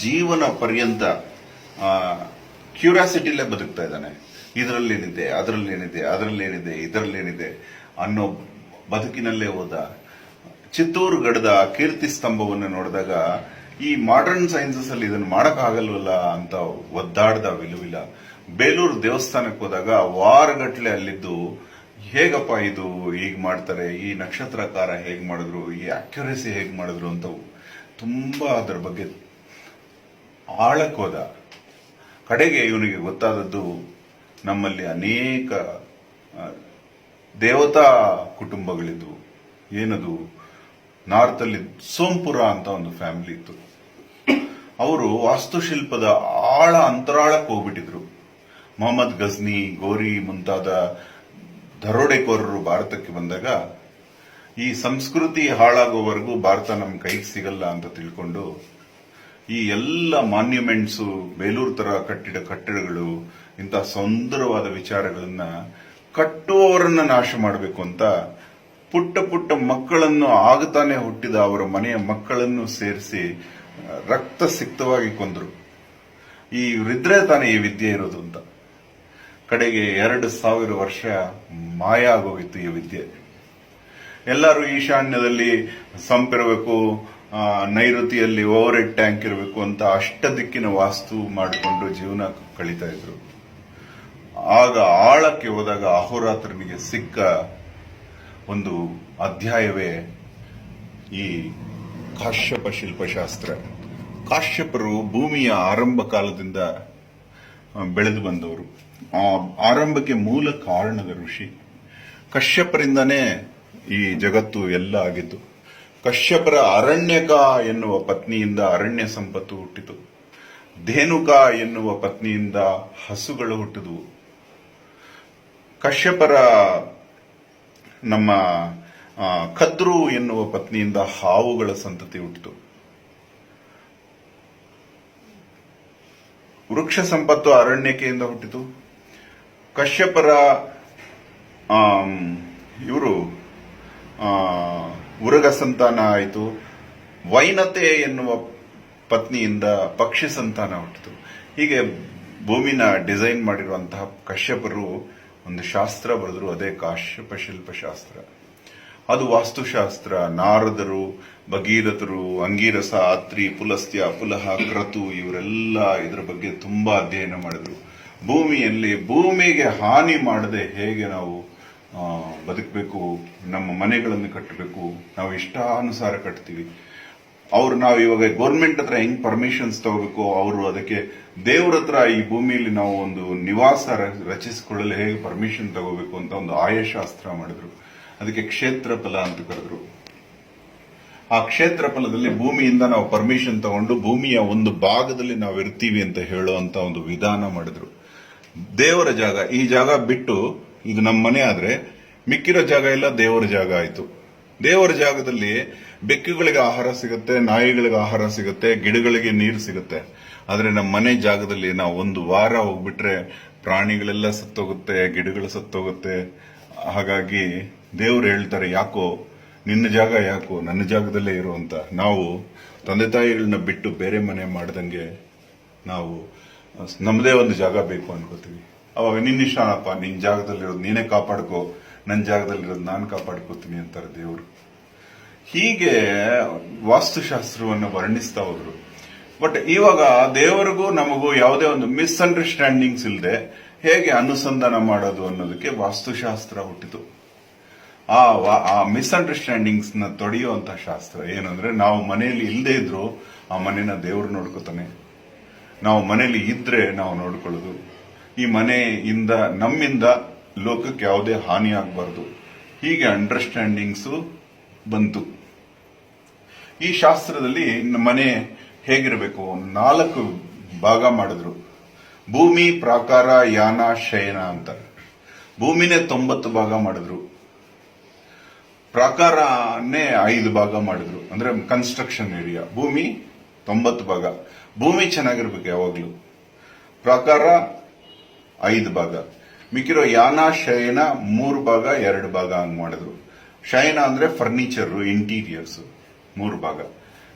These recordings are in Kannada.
ಜೀವನ ಪರ್ಯಂತ ಕ್ಯೂರಿಯಾಸಿಟಿಲೇ ಬದುಕ್ತಾ ಇದ್ದಾನೆ. ಇದರಲ್ಲೇನಿದೆ, ಅದರಲ್ಲೇನಿದೆ ಅದರಲ್ಲೇನಿದೆ, ಇದರಲ್ಲೇನಿದೆ ಅನ್ನೋ ಬದುಕಿನಲ್ಲೇ ಹೋದ ಚಿತ್ತೂರು ಗಡದ ಕೀರ್ತಿ ಸ್ತಂಭವನ್ನು ನೋಡಿದಾಗ ಈ ಮಾಡರ್ನ್ ಸೈನ್ಸಸ್ ಅಲ್ಲಿ ಇದನ್ನು ಮಾಡಕ್ಕಾಗಲ್ವಲ್ಲ ಅಂತ ಒದ್ದಾಡ್ದ ವಿಲುವಿಲ್ಲ ಬೇಲೂರು ದೇವಸ್ಥಾನಕ್ಕೆ ಹೋದಾಗ ವಾರಗಟ್ಲೆ ಅಲ್ಲಿದ್ದು, ಹೇಗಪ್ಪ ಇದು? ಹೀಗೆ ಮಾಡ್ತಾರೆ, ಈ ನಕ್ಷತ್ರಕಾರ ಹೇಗೆ ಮಾಡಿದ್ರು, ಈ ಅಕ್ಯುರೇಸಿ ಹೇಗೆ ಮಾಡಿದ್ರು ಅಂತ ತುಂಬಾ ಅದರ ಬಗ್ಗೆ ಆಳಕ್ಕೆ ಹೋದ ಕಡೆಗೆ ಇವನಿಗೆ ಗೊತ್ತಾದದ್ದು ನಮ್ಮಲ್ಲಿ ಅನೇಕ ದೇವತಾ ಕುಟುಂಬಗಳಿದ್ವು ಏನದು? ನಾರ್ತಲ್ಲಿ ಸೋಂಪುರ ಅಂತ ಒಂದು ಫ್ಯಾಮಿಲಿ ಇತ್ತು. ಅವರು ವಾಸ್ತುಶಿಲ್ಪದ ಆಳ ಅಂತರಾಳಕ್ಕೆ ಹೋಗ್ಬಿಟ್ಟಿದ್ರು. ಮೊಹಮ್ಮದ್ ಗಜ್ನಿ, ಗೋರಿ ಮುಂತಾದ ದರೋಡೆಕೋರರು ಭಾರತಕ್ಕೆ ಬಂದಾಗ, ಈ ಸಂಸ್ಕೃತಿ ಹಾಳಾಗೋವರೆಗೂ ಭಾರತ ನಮ್ಮ ಕೈಗೆ ಸಿಗಲ್ಲ ಅಂತ ತಿಳ್ಕೊಂಡು ಈ ಎಲ್ಲ ಮಾನ್ಯುಮೆಂಟ್ಸು ಬೇಲೂರು ತರ ಕಟ್ಟಿದ ಕಟ್ಟಡಗಳು ಇಂತಹ ಸುಂದರವಾದ ವಿಚಾರಗಳನ್ನ ಕಟ್ಟುವವರನ್ನ ನಾಶ ಮಾಡಬೇಕು ಅಂತ ಪುಟ್ಟ ಪುಟ್ಟ ಮಕ್ಕಳನ್ನು ಆಗತಾನೆ ಹುಟ್ಟಿದ ಅವರ ಮನೆಯ ಮಕ್ಕಳನ್ನು ಸೇರಿಸಿ ರಕ್ತ ಸಿಕ್ತವಾಗಿ ಕೊಂದರು. ಈ ಇವರಿದ್ರೆ ತಾನೇ ಈ ವಿದ್ಯೆ ಇರೋದು ಅಂತ. ಕಡೆಗೆ ಎರಡು ಸಾವಿರ ವರ್ಷ ಮಾಯ ಆಗೋಗಿತ್ತು ಈ ವಿದ್ಯೆ. ಎಲ್ಲರೂ ಈಶಾನ್ಯದಲ್ಲಿ ಸಂಪಿರಬೇಕು ನೈಋತಿಯಲ್ಲಿ ಓವರ್ ಹೆಡ್ ಟ್ಯಾಂಕ್ ಇರಬೇಕು ಅಂತ ಅಷ್ಟ ದಿಕ್ಕಿನ ವಾಸ್ತು ಮಾಡಿಕೊಂಡು ಜೀವನ ಕಳೀತಾ ಇದ್ರು. ಆಗ ಆಳಕ್ಕೆ ಹೋದಾಗ ಅಹೋರಾತ್ರನಿಗೆ ಸಿಕ್ಕ ಒಂದು ಅಧ್ಯಾಯವೇ ಈ ಕಾಶ್ಯಪ ಶಿಲ್ಪಶಾಸ್ತ್ರ. ಕಾಶ್ಯಪರು ಭೂಮಿಯ ಆರಂಭ ಕಾಲದಿಂದ ಬೆಳೆದು ಬಂದವರು. ಆ ಆರಂಭಕ್ಕೆ ಮೂಲ ಕಾರಣದ ಋಷಿ. ಕಶ್ಯಪರಿಂದನೇ ಈ ಜಗತ್ತು ಎಲ್ಲ ಆಗಿದ್ದು ಕಶ್ಯಪರ ಅರಣ್ಯಕ ಎನ್ನುವ ಪತ್ನಿಯಿಂದ ಅರಣ್ಯ ಸಂಪತ್ತು ಹುಟ್ಟಿತು. ಧೇನುಕ ಎನ್ನುವ ಪತ್ನಿಯಿಂದ ಹಸುಗಳು ಹುಟ್ಟಿದವು. ಕಶ್ಯಪರ ನಮ್ಮ ಕದ್ರು ಎನ್ನುವ ಪತ್ನಿಯಿಂದ ಹಾವುಗಳ ಸಂತತಿ ಹುಟ್ಟಿತು. ವೃಕ್ಷ ಸಂಪತ್ತು ಅರಣ್ಯಕೆಯಿಂದ ಹುಟ್ಟಿತು. ಕಶ್ಯಪರ ಇವರು ಉರಗ ಸಂತಾನ ಆಯಿತು ವೈನತೆ ಎನ್ನುವ ಪತ್ನಿಯಿಂದ ಪಕ್ಷಿ ಸಂತಾನ ಹುಟ್ಟಿತು. ಹೀಗೆ ಭೂಮಿನ ಡಿಸೈನ್ ಮಾಡಿರುವಂತಹ ಕಶ್ಯಪರು ಒಂದು ಶಾಸ್ತ್ರ ಬರೆದ್ರು, ಅದೇ ಕಾಶ್ಯಪ ಶಿಲ್ಪಶಾಸ್ತ್ರ. ಅದು ವಾಸ್ತುಶಾಸ್ತ್ರ. ನಾರದರು, ಭಗೀರಥರು, ಅಂಗೀರಸ ಅತ್ರಿ ಪುಲಸ್ತ್ಯ, ಪುಲಹ, ಕ್ರತು ಇವರೆಲ್ಲ ಇದರ ಬಗ್ಗೆ ತುಂಬಾ ಅಧ್ಯಯನ ಮಾಡಿದ್ರು. ಭೂಮಿಯಲ್ಲಿ ಭೂಮಿಗೆ ಹಾನಿ ಮಾಡದೆ ಹೇಗೆ ನಾವು ಬದುಕಬೇಕು, ನಮ್ಮ ಮನೆಗಳನ್ನು ಕಟ್ಟಬೇಕು, ನಾವು ಇಷ್ಟಾನುಸಾರ ಕಟ್ತೀವಿ. ಅವ್ರು ನಾವು ಇವಾಗ ಗೌರ್ಮೆಂಟ್ ಹತ್ರ ಹೆಂಗ್ ಪರ್ಮಿಷನ್ಸ್ ತಗೋಬೇಕು, ಅವರು ಅದಕ್ಕೆ ದೇವ್ರ ಹತ್ರ ಈ ಭೂಮಿಯಲ್ಲಿ ನಾವು ಒಂದು ನಿವಾಸ ರಚಿಸಿಕೊಳ್ಳಲು ಹೇಗೆ ಪರ್ಮಿಷನ್ ತಗೋಬೇಕು ಅಂತ ಒಂದು ಆಯಶಾಸ್ತ್ರ ಮಾಡಿದ್ರು. ಅದಕ್ಕೆ ಕ್ಷೇತ್ರ ಫಲ ಅಂತ ಕರೆದ್ರು. ಆ ಕ್ಷೇತ್ರ ಫಲದಲ್ಲಿ ಭೂಮಿಯಿಂದ ನಾವು ಪರ್ಮಿಷನ್ ತಗೊಂಡು ಭೂಮಿಯ ಒಂದು ಭಾಗದಲ್ಲಿ ನಾವು ಇರ್ತೀವಿ ಅಂತ ಹೇಳುವಂತ ಒಂದು ವಿಧಾನ ಮಾಡಿದ್ರು. ದೇವರ ಜಾಗ, ಈ ಜಾಗ ಬಿಟ್ಟು ಇದು ನಮ್ಮ ಮನೆ ಆದ್ರೆ ಮಿಕ್ಕಿರೋ ಜಾಗ ಎಲ್ಲ ದೇವರ ಜಾಗ ಆಯ್ತು. ದೇವರ ಜಾಗದಲ್ಲಿ ಬೆಕ್ಕುಗಳಿಗೆ ಆಹಾರ ಸಿಗುತ್ತೆ, ನಾಯಿಗಳಿಗೆ ಆಹಾರ ಸಿಗುತ್ತೆ, ಗಿಡಗಳಿಗೆ ನೀರು ಸಿಗುತ್ತೆ. ಆದ್ರೆ ನಮ್ಮ ಮನೆ ಜಾಗದಲ್ಲಿ ನಾವು ಒಂದು ವಾರ ಹೋಗ್ಬಿಟ್ರೆ ಪ್ರಾಣಿಗಳೆಲ್ಲ ಸತ್ತೋಗುತ್ತೆ, ಗಿಡಗಳು ಸತ್ತೋಗುತ್ತೆ. ಹಾಗಾಗಿ ದೇವ್ರು ಹೇಳ್ತಾರೆ, ಯಾಕೋ, ನಿನ್ನ ಜಾಗ ಯಾಕೋ, ನನ್ನ ಜಾಗದಲ್ಲೇ ಇರೋ ಅಂತ. ನಾವು ತಂದೆ ತಾಯಿಗಳನ್ನ ಬಿಟ್ಟು ಬೇರೆ ಮನೆ ಮಾಡ್ದಂಗೆ ನಾವು, ನಮ್ಮದೇ ಒಂದು ಜಾಗ ಬೇಕು ಅನ್ಕೋತೀವಿ. ಅವಾಗ ನಿನ್ನ ಇಷ್ಟನಪ್ಪ ನಿನ್ ಜಾಗದಲ್ಲಿರೋದು ನೀನೇ ಕಾಪಾಡ್ಕೋ ನನ್ನ ಜಾಗದಲ್ಲಿರೋದು ನಾನು ಕಾಪಾಡ್ಕೋತೀನಿ ಅಂತಾರೆ ದೇವರು. ಹೀಗೆ ವಾಸ್ತುಶಾಸ್ತ್ರವನ್ನು ವರ್ಣಿಸ್ತಾ ಹೋದ್ರು. ಬಟ್ ಇವಾಗ ದೇವರಿಗೂ ನಮಗೂ ಯಾವುದೇ ಒಂದು ಮಿಸ್ಅಂಡರ್ಸ್ಟ್ಯಾಂಡಿಂಗ್ಸ್ ಇಲ್ಲದೆ ಹೇಗೆ ಅನುಸಂಧಾನ ಮಾಡೋದು ಅನ್ನೋದಕ್ಕೆ ವಾಸ್ತುಶಾಸ್ತ್ರ ಹುಟ್ಟಿತು. ಆ ಆ ಮಿಸ್ಅಂಡರ್ಸ್ಟ್ಯಾಂಡಿಂಗ್ಸ್ನ ತೊಡೆಯುವಂತ ಶಾಸ್ತ್ರ ಏನಂದ್ರೆ ನಾವು ಮನೆಯಲ್ಲಿ ಇಲ್ಲದೆ ಇದ್ರು ಆ ಮನೆನ ದೇವರು ನೋಡ್ಕೋತಾನೆ. ನಾವು ಮನೆಯಲ್ಲಿ ಇದ್ರೆ ನಾವು ನೋಡ್ಕೊಳ್ಳೋದು. ಈ ಮನೆಯಿಂದ, ನಮ್ಮಿಂದ ಲೋಕಕ್ಕೆ ಯಾವುದೇ ಹಾನಿ ಆಗಬಾರ್ದು. ಹೀಗೆ ಅಂಡರ್ಸ್ಟ್ಯಾಂಡಿಂಗ್ಸ್ ಬಂತು. ಈ ಶಾಸ್ತ್ರದಲ್ಲಿ ಮನೆ ಹೇಗಿರಬೇಕು? ನಾಲ್ಕು ಭಾಗ ಮಾಡಿದ್ರು. ಭೂಮಿ, ಪ್ರಾಕಾರ, ಯಾನ, ಶಯನ ಅಂತ. ಭೂಮಿನೇ ತೊಂಬತ್ತು ಭಾಗ ಮಾಡಿದ್ರು. ಪ್ರಾಕಾರನೇ ಐದು ಭಾಗ ಮಾಡಿದ್ರು. ಅಂದ್ರೆ ಕನ್ಸ್ಟ್ರಕ್ಷನ್ ಏರಿಯಾ ಭೂಮಿ ತೊಂಬತ್ತು ಭಾಗ. ಭೂಮಿ ಚೆನ್ನಾಗಿರ್ಬೇಕು ಯಾವಾಗ್ಲೂ. ಪ್ರಾಕಾರ ಐದು ಭಾಗ. ಮಿಕ್ಕಿರೋ ಯಾನ, ಶಯನ, ಮೂರು ಭಾಗ, ಎರಡು ಭಾಗ ಹಂಗ್ ಮಾಡಿದ್ರು. ಶಯನ ಅಂದ್ರೆ ಫರ್ನಿಚರ್, ಇಂಟೀರಿಯರ್ಸ್, ಮೂರು ಭಾಗ.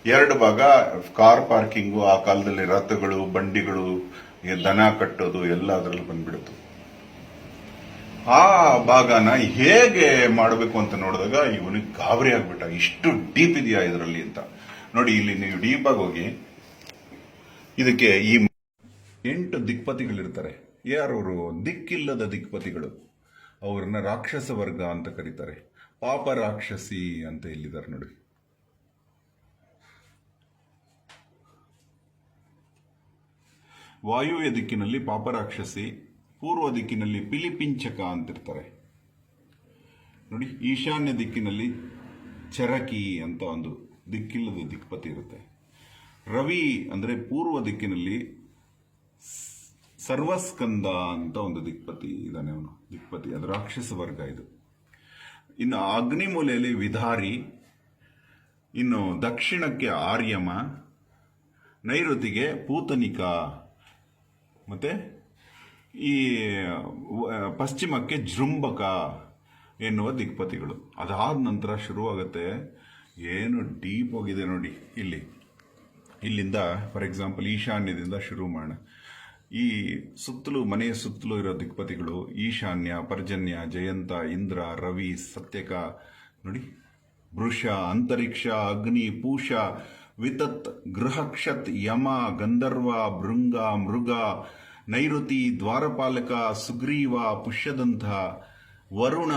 ಎರಡು ಭಾಗ, ಕಾರ್ ಪಾರ್ಕಿಂಗು, ಆ ಕಾಲದಲ್ಲಿ ರಥಗಳು, ಬಂಡಿಗಳು ದನ ಕಟ್ಟೋದು, ಎಲ್ಲ ಅದರಲ್ಲಿ ಬಂದ್ಬಿಡುತ್ತೆ ಆ ಭಾಗನ ಹೇಗೆ ಮಾಡಬೇಕು ಅಂತ ನೋಡಿದಾಗ ಇವನಿಗೆ ಗಾಬರಿ ಆಗ್ಬಿಟ್ಟ. ಇಷ್ಟು ಡೀಪ್ ಇದೆಯಾ ಇದರಲ್ಲಿ ಅಂತ. ನೋಡಿ, ಇಲ್ಲಿ ನೀವು ಡೀಪ್ ಆಗಿ ಹೋಗಿ. ಇದಕ್ಕೆ ಈ ಎಂಟು ದಿಕ್ಪತಿಗಳಿರ್ತಾರೆ. ಯಾರವರು ದಿಕ್ಕಿಲ್ಲದ ದಿಕ್ಪತಿಗಳು? ಅವ್ರನ್ನ ರಾಕ್ಷಸ ವರ್ಗ ಅಂತ ಕರೀತಾರೆ. ಪಾಪ ರಾಕ್ಷಸಿ ಅಂತ ಹೇಳಿದ್ದಾರೆ ನೋಡಿ. ವಾಯುವ್ಯ ದಿಕ್ಕಿನಲ್ಲಿ ಪಾಪರಾಕ್ಷಸಿ ಪೂರ್ವ ದಿಕ್ಕಿನಲ್ಲಿ ಪಿಲಿಪಿಂಚಕ ಅಂತಿರ್ತಾರೆ. ನೋಡಿ, ಈಶಾನ್ಯ ದಿಕ್ಕಿನಲ್ಲಿ ಚರಕಿ ಅಂತ ಒಂದು ದಿಕ್ಕಿಲ್ಲದ ದಿಕ್ಪತಿ ಇರುತ್ತೆ. ರವಿ ಅಂದರೆ ಪೂರ್ವ ದಿಕ್ಕಿನಲ್ಲಿ ಸರ್ವಸ್ಕಂದ ಅಂತ ಒಂದು ದಿಕ್ಪತಿ ಇದ್ದಾನೆ ಅವನು. ದಿಕ್ಪತಿ, ಅದು ರಾಕ್ಷಸ ವರ್ಗ ಇದು. ಇನ್ನು ಅಗ್ನಿ ಮೂಲೆಯಲ್ಲಿ ವಿಧಾರಿ, ಇನ್ನು ದಕ್ಷಿಣಕ್ಕೆ ಆರ್ಯಮ, ನೈಋತಿಗೆ ಪೂತನಿಕ, ಮತ್ತೆ ಈ ಪಶ್ಚಿಮಕ್ಕೆ ಜೃಂಬಕ ಎನ್ನುವ ದಿಕ್ಪತಿಗಳು. ಅದಾದ ನಂತರ ಶುರುವಾಗುತ್ತೆ. ಏನು ಡೀಪ್ ಹೋಗಿದೆ ನೋಡಿ ಇಲ್ಲಿ. ಇಲ್ಲಿಂದ ಫಾರ್ ಎಕ್ಸಾಂಪಲ್ ಈಶಾನ್ಯದಿಂದ ಶುರು ಮಾಡೋಣ. ಈ ಸುತ್ತಲೂ ಮನೆಯ ಸುತ್ತಲೂ ಇರೋ ದಿಕ್ಪತಿಗಳು ಈಶಾನ್ಯ ಪರ್ಜನ್ಯ ಜಯಂತ ಇಂದ್ರ ರವಿ ಸತ್ಯಕ ನೋಡಿ ವೃಷ ಅಂತರಿಕ್ಷ ಅಗ್ನಿ ಪೂಷ ವಿತತ್ ಗೃಹಕ್ಷತ್ ಯಮ ಗಂಧರ್ವ ಭೃಂಗ ಮೃಗ ನೈಋತಿ ದ್ವಾರಪಾಲಕ ಸುಗ್ರೀವ ಪುಷ್ಯದಂತ ವರುಣ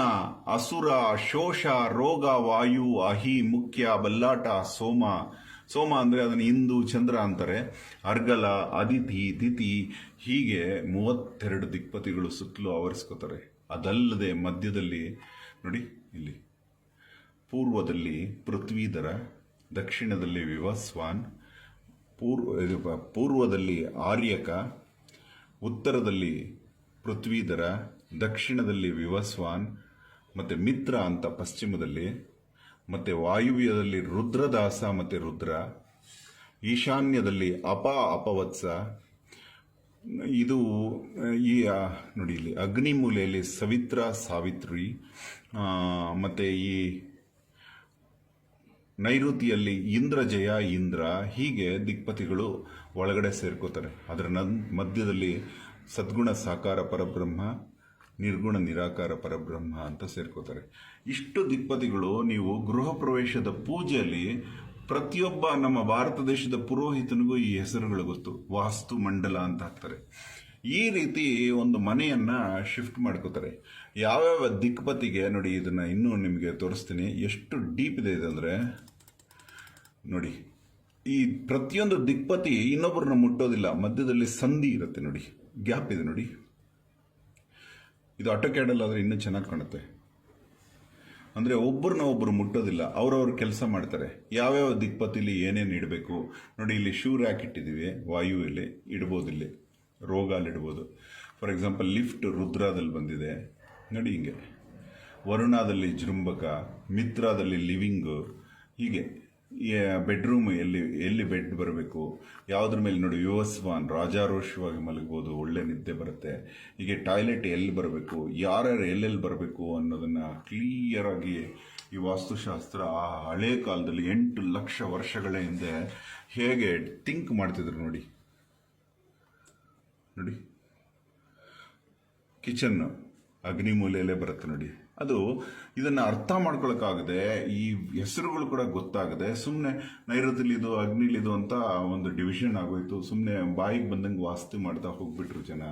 ಅಸುರ ಶೋಷ ರೋಗ ವಾಯು ಅಹಿ ಮುಖ್ಯ ಬಲ್ಲಾಟ ಸೋಮ ಸೋಮ ಅಂದರೆ ಅದನ್ನು ಇಂದು ಚಂದ್ರ ಅಂತಾರೆ, ಅರ್ಗಲ, ಅದಿತಿ, ತಿಥಿ, ಹೀಗೆ ಮೂವತ್ತೆರಡು ದಿಕ್ಪತಿಗಳು ಸುತ್ತಲೂ ಆವರಿಸ್ಕೋತಾರೆ. ಅದಲ್ಲದೆ ಮಧ್ಯದಲ್ಲಿ, ನೋಡಿ ಇಲ್ಲಿ, ಪೂರ್ವದಲ್ಲಿ ಪೃಥ್ವೀಧರ, ದಕ್ಷಿಣದಲ್ಲಿ ವಿವಸ್ವಾನ್ ಪೂರ್ವ ಪೂರ್ವದಲ್ಲಿ ಆರ್ಯಕ, ಉತ್ತರದಲ್ಲಿ ಪೃಥ್ವೀಧರ, ದಕ್ಷಿಣದಲ್ಲಿ ವಿವಸ್ವಾನ್, ಮತ್ತೆ ಮಿತ್ರ ಅಂತ ಪಶ್ಚಿಮದಲ್ಲಿ ಮತ್ತೆ ವಾಯುವ್ಯದಲ್ಲಿ ರುದ್ರದಾಸ ಮತ್ತೆ ರುದ್ರ, ಈಶಾನ್ಯದಲ್ಲಿ ಅಪ ಅಪವತ್ಸ. ಇದು, ಈ ನೋಡಿ ಇಲ್ಲಿ ಅಗ್ನಿ ಮೂಲೆಯಲ್ಲಿ ಸವಿತ್ರ ಸಾವಿತ್ರಿ ಮತ್ತು ಈ ನೈಋತಿಯಲ್ಲಿ ಇಂದ್ರಜಯ ಇಂದ್ರ, ಹೀಗೆ ದಿಕ್ಪತಿಗಳು ಒಳಗಡೆ ಸೇರ್ಕೋತಾರೆ. ಅದರ ಮಧ್ಯದಲ್ಲಿ ಸದ್ಗುಣ ಸಾಕಾರ ಪರಬ್ರಹ್ಮ ನಿರ್ಗುಣ ನಿರಾಕಾರ ಪರಬ್ರಹ್ಮ ಅಂತ ಸೇರ್ಕೋತಾರೆ. ಇಷ್ಟು ದಿಕ್ಪತಿಗಳು ನೀವು ಗೃಹ ಪ್ರವೇಶದ ಪೂಜೆಯಲ್ಲಿ ಪ್ರತಿಯೊಬ್ಬ ನಮ್ಮ ಭಾರತ ದೇಶದ ಪುರೋಹಿತನಿಗೂ ಈ ಹೆಸರುಗಳು ಗೊತ್ತು. ವಾಸ್ತು ಮಂಡಲ ಅಂತ ಹಾಕ್ತಾರೆ. ಈ ರೀತಿ ಒಂದು ಮನೆಯನ್ನ ಶಿಫ್ಟ್ ಮಾಡ್ಕೋತಾರೆ. ಯಾವ್ಯಾವ ದಿಕ್ಪತಿಗೆ ನೋಡಿ ಇದನ್ನ ಇನ್ನೂ ನಿಮಗೆ ತೋರಿಸ್ತೀನಿ. ಎಷ್ಟು ಡೀಪ್ ಇದೆ ಇದಂದರೆ ನೋಡಿ, ಈ ಪ್ರತಿಯೊಂದು ದಿಕ್ಪತಿ ಇನ್ನೊಬ್ಬರನ್ನ ಮುಟ್ಟೋದಿಲ್ಲ. ಮಧ್ಯದಲ್ಲಿ ಸಂಧಿ ಇರುತ್ತೆ, ನೋಡಿ. ಗ್ಯಾಪ್ ಇದೆ, ನೋಡಿ. ಇದು ಆಟೋ ಕ್ಯಾಡಲ್ಲಿ ಆದರೆ ಇನ್ನೂ ಚೆನ್ನಾಗಿ ಕಾಣುತ್ತೆ. ಅಂದರೆ ಒಬ್ಬರನ್ನ ಒಬ್ಬರು ಮುಟ್ಟೋದಿಲ್ಲ, ಅವರವ್ರ ಕೆಲಸ ಮಾಡ್ತಾರೆ. ಯಾವ್ಯಾವ ದಿಕ್ಪತಿಲಿ ಏನೇನು ಇಡಬೇಕು? ನೋಡಿ, ಇಲ್ಲಿ ಶೂ ರ್ಯಾಕ್ ಇಟ್ಟಿದ್ದೀವಿ ವಾಯು ಇಲ್ಲಿ ಇಡ್ಬೋದು ಇಲ್ಲಿ ರೋಗ ಅಲ್ಲಿ ಇಡ್ಬೋದು. ಫಾರ್ ಎಕ್ಸಾಂಪಲ್ ಲಿಫ್ಟ್ ರುದ್ರಾದಲ್ಲಿ ಬಂದಿದೆ, ನೋಡಿ ಹಿಂಗೆ. ವರುಣಾದಲ್ಲಿ ಜೃಂಬಕ ಮಿತ್ರಾದಲ್ಲಿ ಲಿವಿಂಗು, ಹೀಗೆ. ಬೆಡ್ರೂಮ್ ಎಲ್ಲಿ ಎಲ್ಲಿ ಬೆಡ್ ಬರಬೇಕು? ಯಾವುದ್ರ ಮೇಲೆ? ನೋಡಿ ಯುವಸ್ವಾನ್ ರಾಜಾರೋಷವಾಗಿ ಮಲಗ್ಬೋದು, ಒಳ್ಳೆ ನಿದ್ದೆ ಬರುತ್ತೆ. ಹೀಗೆ ಟಾಯ್ಲೆಟ್ ಎಲ್ಲಿ ಬರಬೇಕು? ಯಾರ್ಯಾರು ಎಲ್ಲೆಲ್ಲಿ ಬರಬೇಕು ಅನ್ನೋದನ್ನ ಕ್ಲಿಯರ್ ಆಗಿ ಈ ವಾಸ್ತುಶಾಸ್ತ್ರ ಆ ಹಳೆ ಕಾಲದಲ್ಲಿ ಎಂಟು ಲಕ್ಷ ವರ್ಷಗಳ ಹಿಂದೆ ಹೇಗೆ ಥಿಂಕ್ ಮಾಡ್ತಿದ್ರು ನೋಡಿ. ನೋಡಿ. ಕಿಚನ್ ಅಗ್ನಿ ಮೂಲೆಯಲ್ಲೇ ಬರುತ್ತೆ ನೋಡಿ. ಅದು ಇದನ್ನ ಅರ್ಥ ಮಾಡ್ಕೊಳಕ್ಕಾಗದೆ, ಈ ಹೆಸರುಗಳು ಕೂಡ ಗೊತ್ತಾಗದೆ ಸುಮ್ಮನೆ ನೈಋತಿಲಿ ಇದು ಅಗ್ನಿಲಿದು ಅಂತ ಒಂದು ಡಿವಿಷನ್ ಆಗೋಯ್ತು. ಸುಮ್ಮನೆ ಬಾಯಿಗೆ ಬಂದಂಗೆ ವಾಸ್ತು ಮಾಡ್ತಾ ಹೋಗ್ಬಿಟ್ರು ಜನ.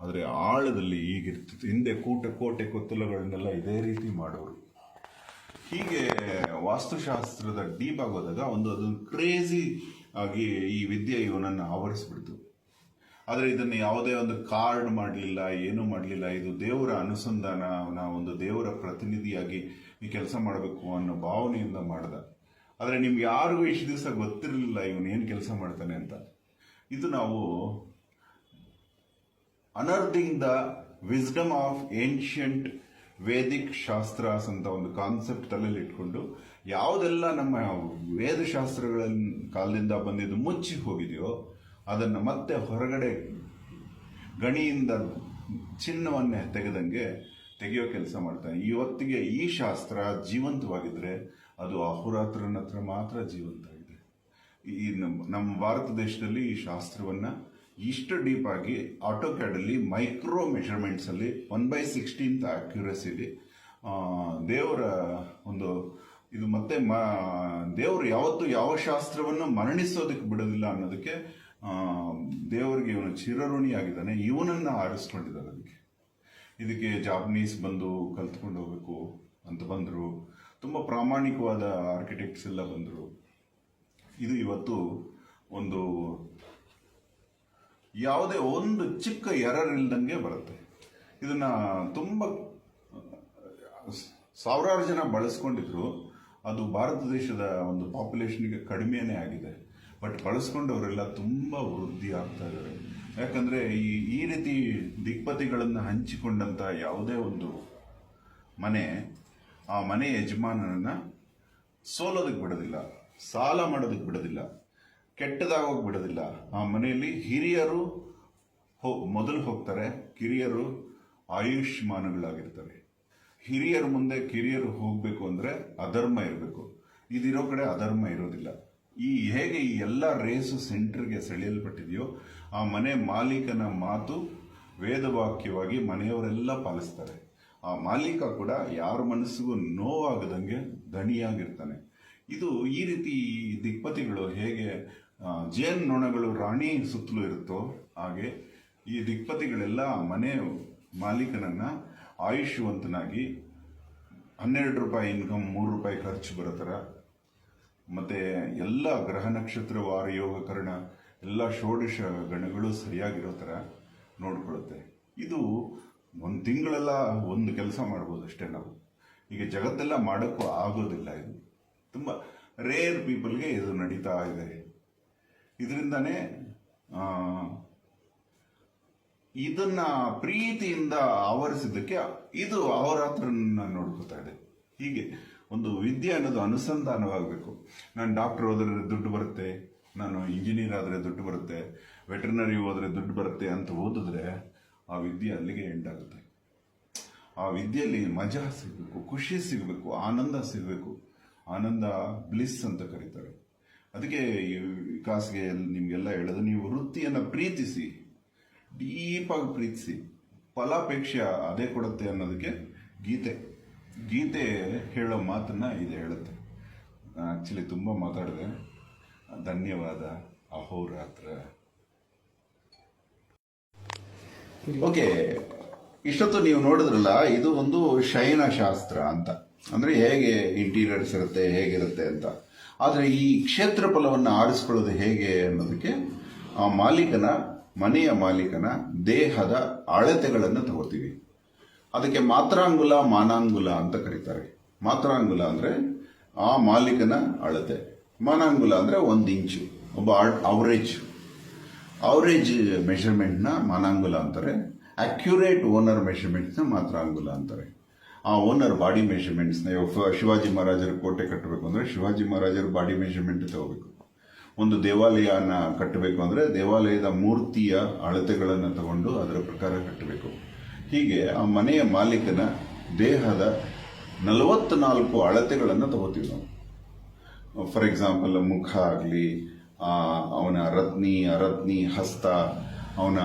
ಆದರೆ ಆಳದಲ್ಲಿ ಈಗಿರ್ತಿತ್ತು ಹಿಂದೆ ಕೂಟ, ಕೋಟೆ ಕೊತ್ತಲಗಳನ್ನೆಲ್ಲ ಇದೇ ರೀತಿ ಮಾಡೋರು. ಹೀಗೆ ವಾಸ್ತುಶಾಸ್ತ್ರದ ಡೀಪ್ ಆಗೋದಾಗ ಒಂದು ಅದೊಂದು ಕ್ರೇಜಿ ಆಗಿ ಈ ವಿದ್ಯೆ ಇವನನ್ನು ಆವರಿಸ್ಬಿಡ್ತು. ಆದರೆ ಇದನ್ನು ಯಾವುದೇ ಒಂದು ಕಾರ್ಡ್ ಮಾಡಲಿಲ್ಲ, ಏನೂ ಮಾಡಲಿಲ್ಲ. ಇದು ದೇವರ ಅನುಸಂಧಾನ, ನಾವು ಒಂದು ದೇವರ ಪ್ರತಿನಿಧಿಯಾಗಿ ಈ ಕೆಲಸ ಮಾಡಬೇಕು ಅನ್ನೋ ಭಾವನೆಯಿಂದ ಮಾಡ್ದ. ಆದರೆ ನಿಮ್ಗೆ ಯಾರಿಗೂ ಇಷ್ಟು ದಿವಸ ಗೊತ್ತಿರಲಿಲ್ಲ ಇವನು ಏನು ಕೆಲಸ ಮಾಡ್ತಾನೆ ಅಂತ. ಇದು ನಾವು unearthing the wisdom of ancient Vedic ಶಾಸ್ತ್ರಾಸ್ ಅಂತ ಒಂದು ಕಾನ್ಸೆಪ್ಟ್ ತಲೆಯಲ್ಲಿ ಇಟ್ಕೊಂಡು ಯಾವುದೆಲ್ಲ ನಮ್ಮ ವೇದಶಾಸ್ತ್ರಗಳ ಕಾಲದಿಂದ ಬಂದಿದ್ದು ಮುಚ್ಚಿ ಹೋಗಿದೆಯೋ ಅದನ್ನು ಮತ್ತೆ ಹೊರಗಡೆ ಗಣಿಯಿಂದ ಚಿನ್ನವನ್ನೇ ತೆಗೆದಂಗೆ ತೆಗೆಯೋ ಕೆಲಸ ಮಾಡ್ತಾನೆ. ಇವತ್ತಿಗೆ ಈ ಶಾಸ್ತ್ರ ಜೀವಂತವಾಗಿದ್ದರೆ ಅದು ಅಹುರಾತ್ರನ ಹತ್ರ ಮಾತ್ರ ಜೀವಂತ ಇದೆ. ಈ ನಮ್ಮ ನಮ್ಮ ಭಾರತ ದೇಶದಲ್ಲಿ ಈ ಶಾಸ್ತ್ರವನ್ನು ಇಷ್ಟು ಡೀಪಾಗಿ ಆಟೋ ಅಲ್ಲಿ ಮೈಕ್ರೋ ಮೆಷರ್ಮೆಂಟ್ಸಲ್ಲಿ ಒನ್ ಬೈ ಸಿಕ್ಸ್ಟೀನ್ತ್ ಅಕ್ಯುರಸಿಲಿ ದೇವರ ಒಂದು ಇದು ಮತ್ತೆ ಮ- ದೇವರು ಯಾವತ್ತು ಯಾವ ಶಾಸ್ತ್ರವನ್ನು ಮರಣಿಸೋದಕ್ಕೆ ಬಿಡೋದಿಲ್ಲ ಅನ್ನೋದಕ್ಕೆ ದೇವರಿಗೆ ಇವನು ಚಿರಋಣಿಯಾಗಿದ್ದಾನೆ. ಇವನನ್ನ ಆರಿಸ್ಕೊಂಡಿದ್ದಾರೆ ಅದಕ್ಕೆ. ಇದಕ್ಕೆ ಜಾಪನೀಸ್ ಬಂದು ಕಲ್ತ್ಕೊಂಡು ಹೋಗಬೇಕು ಅಂತ ಬಂದರು. ತುಂಬ ಪ್ರಾಮಾಣಿಕವಾದ ಆರ್ಕಿಟೆಕ್ಟ್ಸ್ ಎಲ್ಲ ಬಂದರು. ಇದು ಇವತ್ತು ಒಂದು ಯಾವುದೇ ಒಂದು ಚಿಕ್ಕ ಎರರ್ ಇಲ್ದಂಗೆ ಬರುತ್ತೆ. ಇದನ್ನು ತುಂಬ, ಸಾವಿರಾರು ಜನ ಬಳಸ್ಕೊಂಡಿದ್ರು. ಅದು ಭಾರತ ದೇಶದ ಒಂದು ಪಾಪ್ಯುಲೇಷನ್ಗೆ ಕಡಿಮೆಯೇ ಆಗಿದೆ. ಬಟ್ ಬಳಸ್ಕೊಂಡವರೆಲ್ಲ ತುಂಬ ವೃದ್ಧಿ ಆಗ್ತಾ ಇದ್ದಾರೆ. ಯಾಕಂದ್ರೆ ಈ ಈ ರೀತಿ ದಿಕ್ಪತಿಗಳನ್ನು ಹಂಚಿಕೊಂಡಂತ ಯಾವುದೇ ಒಂದು ಮನೆ, ಆ ಮನೆ ಯಜಮಾನನನ್ನ ಸೋಲೋದಕ್ಕೆ ಬಿಡೋದಿಲ್ಲ, ಸಾಲ ಮಾಡೋದಕ್ಕೆ ಬಿಡೋದಿಲ್ಲ ಕೆಟ್ಟದಾಗೋಗಿ ಬಿಡೋದಿಲ್ಲ. ಆ ಮನೆಯಲ್ಲಿ ಹಿರಿಯರು ಹೋ, ಮೊದಲು ಹೋಗ್ತಾರೆ, ಕಿರಿಯರು ಆಯುಷ್ಮಾನಗಳಾಗಿರ್ತಾರೆ. ಹಿರಿಯರ ಮುಂದೆ ಕಿರಿಯರು ಹೋಗಬೇಕು ಅಂದ್ರೆ ಅಧರ್ಮ ಇರಬೇಕು. ಇದಿರೋ ಕಡೆ ಅಧರ್ಮ ಇರೋದಿಲ್ಲ. ಈ ಹೇಗೆ ಈ ಎಲ್ಲ ರೇಸು ಸೆಂಟರ್ಗೆ ಸೆಳೆಯಲ್ಪಟ್ಟಿದೆಯೋ, ಆ ಮನೆ ಮಾಲೀಕನ ಮಾತು ವೇದವಾಕ್ಯವಾಗಿ ಮನೆಯವರೆಲ್ಲ ಪಾಲಿಸ್ತಾರೆ. ಆ ಮಾಲೀಕ ಕೂಡ ಯಾರ ಮನಸ್ಸಿಗೂ ನೋವಾಗದಂಗೆ ದಣಿಯಾಗಿರ್ತಾನೆ ಇದು ಈ ರೀತಿ ದಿಕ್ಪತಿಗಳು ಹೇಗೆ ಜೇನ್ ನೊಣಗಳು ರಾಣಿ ಸುತ್ತಲೂ ಇರುತ್ತೋ ಹಾಗೆ ಈ ದಿಕ್ಪತಿಗಳೆಲ್ಲ ಮನೆ ಮಾಲೀಕನನ್ನ ಆಯುಷ್ಯವಂತನಾಗಿ ಹನ್ನೆರಡು ರೂಪಾಯಿ ಇನ್ಕಮ್ ಮೂರು ರೂಪಾಯಿ ಖರ್ಚು ಬರೋ ಥರ ಮತ್ತೆ ಎಲ್ಲ ಗ್ರಹ ನಕ್ಷತ್ರ ವಾರ ಯೋಗ ಕರ್ಣ, ಎಲ್ಲ ಷೋಡಶ ಗಣಗಳು ಸರಿಯಾಗಿರೋ ಥರ ನೋಡಿಕೊಳ್ಳುತ್ತೆ. ಇದು ಒಂದು ತಿಂಗಳೆಲ್ಲ ಒಂದು ಕೆಲಸ ಮಾಡ್ಬೋದು ಅಷ್ಟೇ ನಾವು. ಈಗ ಜಗತ್ತೆಲ್ಲ ಮಾಡೋಕ್ಕೂ ಆಗೋದಿಲ್ಲ ಇದು. ತುಂಬ ರೇರ್ ಪೀಪಲ್ಗೆ ಇದು ನಡೀತಾ ಇದೆ. ಇದರಿಂದನೇ ಇದನ್ನ ಪ್ರೀತಿಯಿಂದ ಆವರಿಸಿದ್ದಕ್ಕೆ ಇದು ಅವರ ಹತ್ರನ ನೋಡ್ಕೋತಾ ಇದೆ. ಹೀಗೆ ಒಂದು ವಿದ್ಯೆ ಅನ್ನೋದು ಅನುಸಂಧಾನವಾಗಬೇಕು. ನಾನು ಡಾಕ್ಟರ್ ಹೋದರೆ ದುಡ್ಡು ಬರುತ್ತೆ, ನಾನು ಇಂಜಿನಿಯರ್ ಆದರೆ ದುಡ್ಡು ಬರುತ್ತೆ ವೆಟರ್ನರಿ ಹೋದರೆ ದುಡ್ಡು ಬರುತ್ತೆ ಅಂತ ಓದಿದ್ರೆ ಆ ವಿದ್ಯೆ ಅಲ್ಲಿಗೆ ಎಂಡ್ ಆಗುತ್ತೆ. ಆ ವಿದ್ಯೆಯಲ್ಲಿ ಮಜಾ ಸಿಗಬೇಕು, ಖುಷಿ ಸಿಗಬೇಕು, ಆನಂದ ಸಿಗಬೇಕು. ಆನಂದ ಬ್ಲಿಸ್ ಅಂತ ಕರೀತಾರೆ. ಅದಕ್ಕೆ ವಿಕಾಸ್ಗೆ ನಿಮಗೆಲ್ಲ ಹೇಳೋದು, ನೀವು ವೃತ್ತಿಯನ್ನು ಪ್ರೀತಿಸಿ, ಡೀಪಾಗಿ ಪ್ರೀತಿಸಿ, ಫಲಾಪೇಕ್ಷೆ ಅದೇ ಕೊಡುತ್ತೆ ಅನ್ನೋದಕ್ಕೆ ಗೀತೆ. ಗೀತೆ ಹೇಳೋ ಮಾತನ್ನ ಇದು ಹೇಳುತ್ತೆ. ಆಕ್ಚುಲಿ ತುಂಬ ಮಾತಾಡಿದೆ. ಧನ್ಯವಾದ. ಅಹೋರಾತ್ರ. ಓಕೆ, ಇಷ್ಟೊತ್ತು ನೀವು ನೋಡಿದ್ರಲ್ಲ, ಇದು ಒಂದು ಶಯನ ಶಾಸ್ತ್ರ ಅಂತ. ಅಂದ್ರೆ ಹೇಗೆ ಇಂಟೀರಿಯರ್ಸ್ ಇರುತ್ತೆ, ಹೇಗಿರುತ್ತೆ ಅಂತ. ಆದರೆ ಈ ಕ್ಷೇತ್ರ ಫಲವನ್ನು ಆರಿಸ್ಕೊಳ್ಳೋದು ಹೇಗೆ ಅನ್ನೋದಕ್ಕೆ ಆ ಮಾಲೀಕನ, ಮನೆಯ ಮಾಲೀಕನ ದೇಹದ ಅಳತೆಗಳನ್ನು ತಗೋತೀವಿ. ಅದಕ್ಕೆ ಮಾತ್ರಾಂಗುಲ ಮಾನಾಂಗುಲ ಅಂತ ಕರೀತಾರೆ. ಮಾತ್ರಾಂಗುಲ ಅಂದ್ರೆ ಆ ಮಾಲೀಕನ ಅಳತೆ. ಮಾನಾಂಗುಲ ಅಂದ್ರೆ ಒಂದು ಇಂಚು, ಒಬ್ಬ ಅವರೇಜ್ ಅವರೇಜ್ ಮೆಷರ್ಮೆಂಟ್ನ ಮಾನಾಂಗುಲ ಅಂತಾರೆ. ಅಕ್ಯುರೇಟ್ ಓನರ್ ಮೆಷರ್ಮೆಂಟ್ಸ್ನ ಮಾತ್ರಾಂಗುಲ ಅಂತಾರೆ. ಆ ಓನರ್ ಬಾಡಿ ಮೆಷರ್ಮೆಂಟ್ಸ್ನ ಶಿವಾಜಿ ಮಹಾರಾಜರ ಕೋಟೆ ಕಟ್ಟಬೇಕು ಅಂದ್ರೆ ಶಿವಾಜಿ ಮಹಾರಾಜರ ಬಾಡಿ ಮೆಷರ್ಮೆಂಟ್ ತಗೋಬೇಕು. ಒಂದು ದೇವಾಲಯನ ಕಟ್ಟಬೇಕು ಅಂದ್ರೆ ದೇವಾಲಯದ ಮೂರ್ತಿಯ ಅಳತೆಗಳನ್ನು ತಗೊಂಡು ಅದರ ಪ್ರಕಾರ ಕಟ್ಟಬೇಕು. ಹೀಗೆ ಆ ಮನೆಯ ಮಾಲೀಕನ ದೇಹದ ನಲವತ್ನಾಲ್ಕು ಅಳತೆಗಳನ್ನು ತಗೋತೀವಿ ನಾವು. ಫಾರ್ ಎಕ್ಸಾಂಪಲ್ ಮುಖ ಆಗಲಿ ಅವನ ರತ್ನಿ, ಅರತ್ನಿ, ಹಸ್ತ, ಅವನ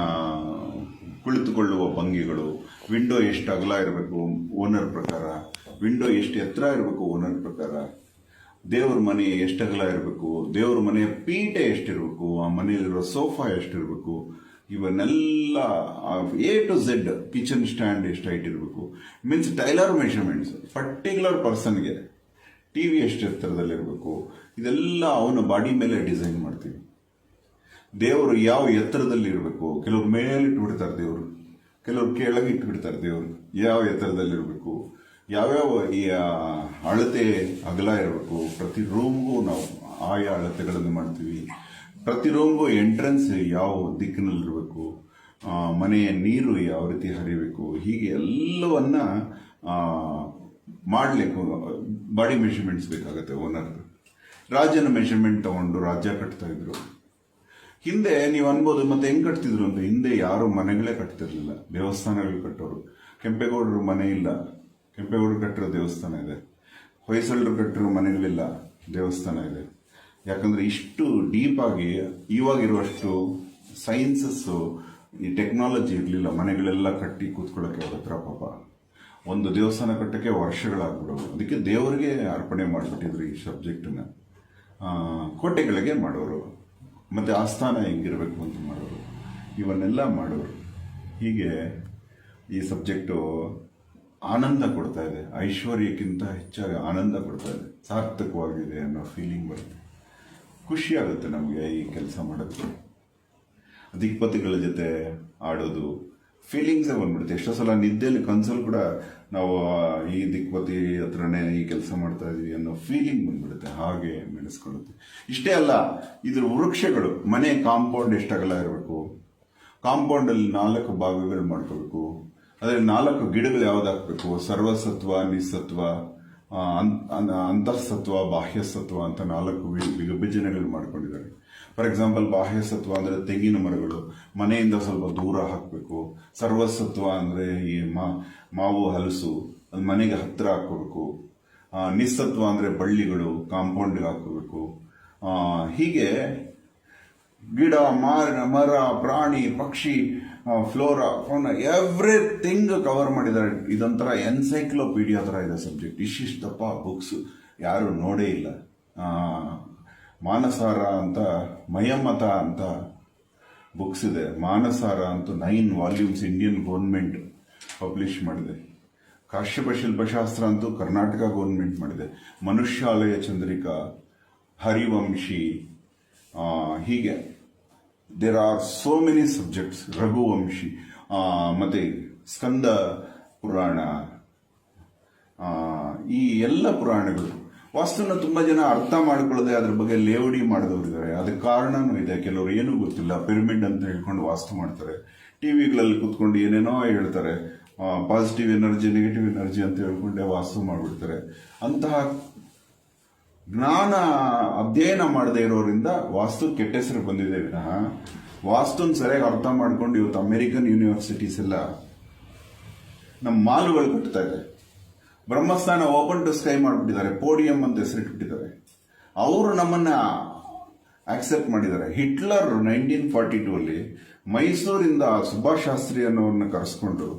ಕುಳಿತುಕೊಳ್ಳುವ ಭಂಗಿಗಳು ವಿಂಡೋ ಎಷ್ಟು ಅಗಲ ಇರಬೇಕು ಓನರ್ ಪ್ರಕಾರ ವಿಂಡೋ ಎಷ್ಟು ಎತ್ತರ ಇರಬೇಕು ಓನರ್ ಪ್ರಕಾರ, ದೇವ್ರ ಮನೆ ಎಷ್ಟು ಅಗಲ ಇರಬೇಕು, ದೇವ್ರ ಮನೆಯ ಪೀಠೆ ಎಷ್ಟಿರಬೇಕು, ಆ ಮನೆಯಲ್ಲಿರೋ ಸೋಫಾ ಎಷ್ಟಿರಬೇಕು ಇವನ್ನೆಲ್ಲ A to Z kitchen stand ಎಷ್ಟು ಹೈಟ್ ಇರಬೇಕು? ಮೀನ್ಸ್ ಟೈಲರ್ ಮೆಷರ್ಮೆಂಟ್ಸ್ ಪರ್ಟಿಕ್ಯುಲರ್ ಪರ್ಸನ್ಗೆ ಟಿ ವಿ ಎಷ್ಟು ಎತ್ತರದಲ್ಲಿರಬೇಕು ಇದೆಲ್ಲ ಅವನ ಬಾಡಿ ಮೇಲೆ ಡಿಸೈನ್ ಮಾಡ್ತೀವಿ. ದೇವರು ಯಾವ ಎತ್ತರದಲ್ಲಿ ಇರಬೇಕು? ಕೆಲವ್ರು ಮೇಲೆ ಇಟ್ಬಿಡ್ತಾರೆ ದೇವರು. ಕೆಲವರು ಕೆಳಗೆ ಇಟ್ಬಿಡ್ತಾರೆ ದೇವರು. ಯಾವ ಎತ್ತರದಲ್ಲಿರಬೇಕು ಯಾವ್ಯಾವ ಈ ಅಳತೆ ಅಗಲ ಇರಬೇಕು? ಪ್ರತಿ ರೂಮ್ಗೂ ನಾವು ಆಯಾ ಅಳತೆಗಳನ್ನು ಮಾಡ್ತೀವಿ. ಪ್ರತಿ ರೂಮ್ಗೂ ಎಂಟ್ರೆನ್ಸ್ ಯಾವ ದಿಕ್ಕಿನಲ್ಲಿರಬೇಕು ಮನೆಯ ನೀರು ಯಾವ ರೀತಿ ಹರಿಬೇಕು, ಹೀಗೆ ಎಲ್ಲವನ್ನ ಮಾಡಲಿಕ್ಕೆ ಬಾಡಿ ಮೆಷರ್ಮೆಂಟ್ಸ್ ಬೇಕಾಗುತ್ತೆ ಓನರ್ ರಾಜನ ಮೆಷರ್ಮೆಂಟ್ ತಗೊಂಡು ರಾಜ್ಯ ಕಟ್ತಾ ಇದ್ರು. ಹಿಂದೆ ನೀವು ಅನ್ಬೋದು, ಮತ್ತೆ ಹೆಂಗ್ ಕಟ್ತಿದ್ರು ಅಂತ, ಹಿಂದೆ ಯಾರು ಮನೆಗಳೇ ಕಟ್ತಿರ್ಲಿಲ್ಲ. ದೇವಸ್ಥಾನಗಳು ಕಟ್ಟೋರು. ಕೆಂಪೇಗೌಡರು ಮನೆ ಇಲ್ಲ. ಕೆಂಪೇಗೌಡರು ಕಟ್ಟಿರೋ ದೇವಸ್ಥಾನ ಇದೆ. ಹೊಯ್ಸಳರು ಕಟ್ಟಿರೋ ಮನೆಗಳಿಲ್ಲ. ದೇವಸ್ಥಾನ ಇದೆ. ಯಾಕಂದ್ರೆ ಇಷ್ಟು ಡೀಪ್ ಆಗಿ ಇವಾಗಿರುವಷ್ಟು ಸೈನ್ಸಸ್ಸು ಈ ಟೆಕ್ನಾಲಜಿ ಇರಲಿಲ್ಲ, ಮನೆಗಳೆಲ್ಲ ಕಟ್ಟಿ ಕೂತ್ಕೊಳ್ಳೋಕೆ ಅವ್ರ ಪಾಪ. ಒಂದು ದೇವಸ್ಥಾನ ಕಟ್ಟಕ್ಕೆ ವರ್ಷಗಳಾಗ್ಬಿಡೋದು. ಅದಕ್ಕೆ ದೇವರಿಗೆ ಅರ್ಪಣೆ ಮಾಡಿಬಿಟ್ಟಿದ್ರು ಈ ಸಬ್ಜೆಕ್ಟನ್ನು ಕೋಟೆಗಳಿಗೆ ಮಾಡೋರು. ಮತ್ತು ಆಸ್ಥಾನ ಹೆಂಗಿರಬೇಕು ಅಂತ ಮಾಡೋರು. ಇವನ್ನೆಲ್ಲ ಮಾಡೋರು. ಹೀಗೆ ಈ ಸಬ್ಜೆಕ್ಟು ಆನಂದ ಕೊಡ್ತಾ ಇದೆ. ಐಶ್ವರ್ಯಕ್ಕಿಂತ ಹೆಚ್ಚಾಗಿ ಆನಂದ ಕೊಡ್ತಾ ಇದೆ. ಸಾರ್ಥಕವಾಗಿದೆ ಅನ್ನೋ ಫೀಲಿಂಗ್ ಬರುತ್ತೆ ಖುಷಿ ಆಗುತ್ತೆ ನಮಗೆ ಈ ಕೆಲಸ ಮಾಡೋದು ದಿಕ್ಪತಿಗಳ ಜೊತೆ ಆಡೋದು ಫೀಲಿಂಗ್ಸೇ ಬಂದ್ಬಿಡುತ್ತೆ. ಎಷ್ಟೋ ಸಲ ನಿದ್ದೆಯಲ್ಲಿ ಕನ್ಸಲ್ ಕೂಡ ನಾವು ಈ ದಿಕ್ಪತಿ ಹತ್ರನೇ ಈ ಕೆಲಸ ಮಾಡ್ತಾ ಇದೀವಿ ಅನ್ನೋ ಫೀಲಿಂಗ್ ಬಂದ್ಬಿಡುತ್ತೆ, ಹಾಗೆ ಮೆಣಸ್ಕೊಳ್ಳುತ್ತೆ. ಇಷ್ಟೇ ಅಲ್ಲ, ಇದ್ರ ವೃಕ್ಷಗಳು, ಮನೆ ಕಾಂಪೌಂಡ್ ಎಷ್ಟಾಗಲ್ಲ ಇರಬೇಕು ಕಾಂಪೌಂಡಲ್ಲಿ ನಾಲ್ಕು ಭಾಗಗಳು ಮಾಡ್ಕೋಬೇಕು, ಅದರಲ್ಲಿ ನಾಲ್ಕು ಗಿಡಗಳು ಯಾವ್ದು ಹಾಕ್ಬೇಕು? ಸರ್ವಸತ್ವ ನಿಸ್ಸತ್ವ ಅಂತರ್ಸತ್ವ ಬಾಹ್ಯಸತ್ವ ಅಂತ ನಾಲ್ಕು ವಿಭಜನೆಗಳು ಮಾಡ್ಕೊಂಡಿದ್ದಾರೆ. ಫಾರ್ ಎಕ್ಸಾಂಪಲ್ ಬಾಹ್ಯಸತ್ವ ಅಂದ್ರೆ ತೆಂಗಿನ ಮರಗಳು. ಮನೆಯಿಂದ ಸ್ವಲ್ಪ ದೂರ ಹಾಕಬೇಕು. ಸರ್ವಸತ್ವ ಅಂದ್ರೆ ಈ ಮಾವು, ಹಲಸು ಮನೆಗೆ ಹತ್ತಿರ ಹಾಕಬೇಕು ನಿಸ್ಸತ್ವ ಅಂದ್ರೆ ಬಳ್ಳಿಗಳು, ಕಾಂಪೌಂಡ್ಗೆ ಹಾಕೋಬೇಕು ಹೀಗೆ ಗಿಡ, ಮಾರಿನ ಮರ, ಪ್ರಾಣಿ, ಪಕ್ಷಿ ಫ್ಲೋರಾ ಫೋನ ಎವ್ರಿಥಿಂಗ್ ಕವರ್ ಮಾಡಿದ್ದಾರೆ. ಇದೊಂಥರ ಎನ್ಸೈಕ್ಲೋಪೀಡಿಯಾ ಥರ ಇದೆ ಸಬ್ಜೆಕ್ಟ್ ಇಷ್ಟಿಷ್ಟಪ್ಪ ಬುಕ್ಸ್ ಯಾರು ನೋಡೇ ಇಲ್ಲ. ಮಾನಸಾರ ಅಂತ ಮಯಮತ ಅಂತ ಬುಕ್ಸ್ ಇದೆ. ಮಾನಸಾರ ಅಂತ nine volumes Indian government publish ಮಾಡಿದೆ. ಕಾಶ್ಯಪ ಶಿಲ್ಪಶಾಸ್ತ್ರ ಅಂತೂ ಕರ್ನಾಟಕ ಗೌರ್ಮೆಂಟ್ ಮಾಡಿದೆ. ಮನುಷ್ಯಾಲಯ ಚಂದ್ರಿಕಾ, ಹರಿವಂಶಿ ಹೀಗೆ. There are so many subjects Raghuvamshi ಮತ್ತು ಸ್ಕಂದ ಪುರಾಣ ಈ ಎಲ್ಲ ಪುರಾಣಗಳು. ವಾಸ್ತುನ ತುಂಬಾ ಜನ ಅರ್ಥ ಮಾಡಿಕೊಳ್ಳದೆ ಅದ್ರ ಬಗ್ಗೆ ಲೇವಡಿ ಮಾಡಿದವರು ಇದ್ದಾರೆ ಅದಕ್ಕೆ ಕಾರಣನೂ ಇದೆ. ಕೆಲವರು ಏನೂ ಗೊತ್ತಿಲ್ಲ. ಪಿರಮಿಡ್ ಅಂತ ಹೇಳ್ಕೊಂಡು ವಾಸ್ತು ಮಾಡ್ತಾರೆ. ಟಿವಿಗಳಲ್ಲಿ ಕುತ್ಕೊಂಡು ಏನೇನೋ ಹೇಳ್ತಾರೆ. ಪಾಸಿಟಿವ್ ಎನರ್ಜಿ ನೆಗೆಟಿವ್ ಎನರ್ಜಿ ಅಂತ ಹೇಳ್ಕೊಂಡೆ ವಾಸ್ತು ಮಾಡಿಬಿಡ್ತಾರೆ. ಅಂತಹ ಜ್ಞಾನ ಅಧ್ಯಯನ ಮಾಡದೇ ಇರೋದ್ರಿಂದ ವಾಸ್ತು ಕೆಟ್ಟ ಹೆಸರು ಬಂದಿದೆ ವಿನಃ. ವಾಸ್ತುನ್ ಸರಿಯಾಗಿ ಅರ್ಥ ಮಾಡ್ಕೊಂಡು ಇವತ್ತು ಅಮೆರಿಕನ್ ಯೂನಿವರ್ಸಿಟೀಸ್ ಎಲ್ಲ ನಮ್ಮ ಮಾಲುಗಳು ಕಟ್ತಾ ಇದೆ. ಬ್ರಹ್ಮಸ್ಥಾನ ಓಪನ್ ಟು ಸ್ಕೈ ಮಾಡಿಬಿಟ್ಟಿದ್ದಾರೆ, ಪೋಡಿಯಂ ಅಂತ ಹೆಸರಿಟ್ಬಿಟ್ಟಿದ್ದಾರೆ ಅವರು ನಮ್ಮನ್ನ ಆಕ್ಸೆಪ್ಟ್ ಮಾಡಿದ್ದಾರೆ. ಹಿಟ್ಲರ್ ನೈನ್ಟೀನ್ ಫಾರ್ಟಿ ಟೂ ಅಲ್ಲಿ ಮೈಸೂರಿಂದ ಸುಭಾಷ್ ಶಾಸ್ತ್ರಿ ಅನ್ನೋರನ್ನ ಕರೆಸ್ಕೊಂಡು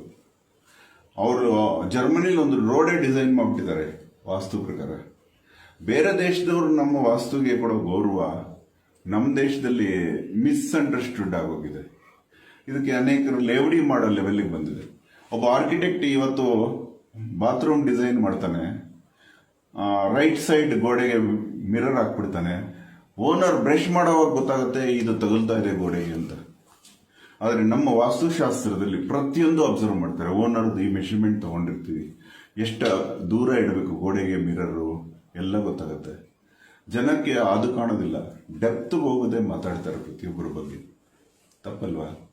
ಅವರು ಜರ್ಮನಿಲಿ ಒಂದು ರೋಡೇ ಡಿಸೈನ್ ಮಾಡಿಬಿಟ್ಟಿದ್ದಾರೆ ವಾಸ್ತು ಪ್ರಕಾರ. ಬೇರೆ ದೇಶದವರು ನಮ್ಮ ವಾಸ್ತುಗೆ ಕೊಡೋ ಗೌರವ ನಮ್ಮ ದೇಶದಲ್ಲಿ ಮಿಸ್ಅಂಡರ್ಸ್ಟುಡ್ ಆಗೋಗಿದೆ. ಇದಕ್ಕೆ ಅನೇಕರು ಲೇವಡಿ ಮಾಡೋ ಲೆವೆಲ್ಗೆ ಬಂದಿದೆ. ಒಬ್ಬ ಆರ್ಕಿಟೆಕ್ಟ್ ಇವತ್ತು ಬಾತ್ರೂಮ್ ಡಿಸೈನ್ ಮಾಡ್ತಾನೆ. ರೈಟ್ ಸೈಡ್ ಗೋಡೆಗೆ ಮಿರರ್ ಹಾಕ್ಬಿಡ್ತಾನೆ. ಓನರ್ ಬ್ರಷ್ ಮಾಡೋವಾಗ ಗೊತ್ತಾಗುತ್ತೆ ಇದು ತಗುಲ್ತಾ ಇದೆ ಗೋಡೆಗೆ ಅಂತ. ಆದರೆ ನಮ್ಮ ವಾಸ್ತುಶಾಸ್ತ್ರದಲ್ಲಿ ಪ್ರತಿಯೊಂದು ಅಬ್ಸರ್ವ್ ಮಾಡ್ತಾರೆ. ಓನರ್ದು ಈ ಮೆಷರ್ಮೆಂಟ್ ತಗೊಂಡಿರ್ತೀವಿ. ಎಷ್ಟು ದೂರ ಇಡಬೇಕು ಗೋಡೆಗೆ ಮಿರರು ಎಲ್ಲ ಗೊತ್ತಾಗುತ್ತೆ. ಜನಕ್ಕೆ ಅದು ಕಾಣೋದಿಲ್ಲ. ಡೆಪ್ತ್ಗೆ ಹೋಗೋದೇ ಮಾತಾಡ್ತಾರೆ ಪ್ರತಿಯೊಬ್ಬರ ಬಗ್ಗೆ. ತಪ್ಪಲ್ವಾ?